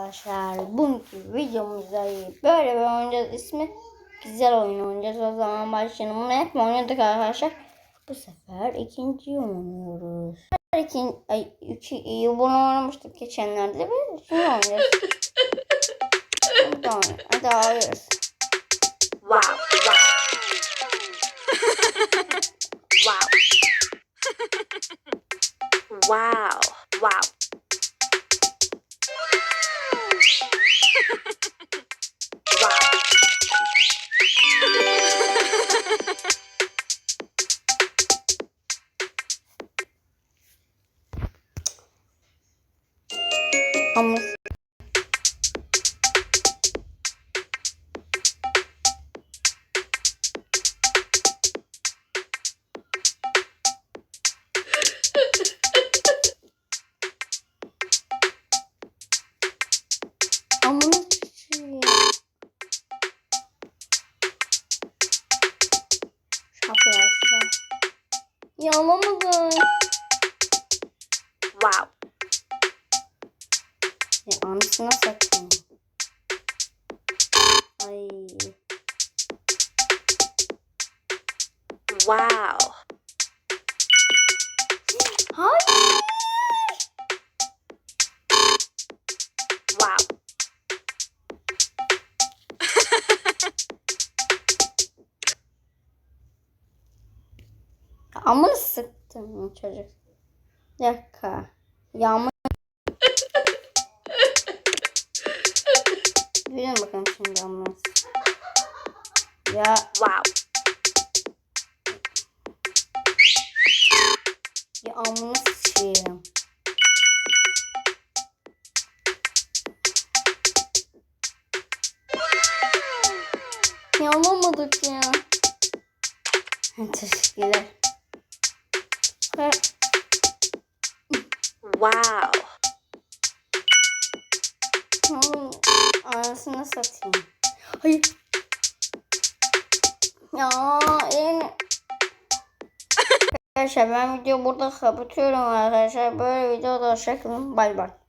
Arkadaşlar. Bugünkü videomuzda böyle bir oynayacağız. İsmi güzel oyun oynayacağız. O zaman başlayalım. Bunu hep oynadık arkadaşlar? Bu sefer ikinci oynuyoruz. İkinci, ay, iki, iyi. Bunu oynamıştık geçenlerde. Ve şimdi oynayacağız. Oynayalım. Hadi alıyoruz. Wow. wow. wow, wow. wow. Şapka şapka. Ya alamadım. Ya anasını satayım. Ay. Wow. Hayır. Wow. Ama sıktım çocuk. Bir dakika. Yağmur. Duyun bakalım şimdi ambulans. Ya Wow. ya ambulans şeyim. Ya alamadık ya. Teşekkürler. Ha, Wow. Oğlum, Anasını satayım. Hayır. Ya yani. Arkadaşlar ben videoyu burada kapatıyorum arkadaşlar. Böyle videoda hoşçakalın. Bay bay.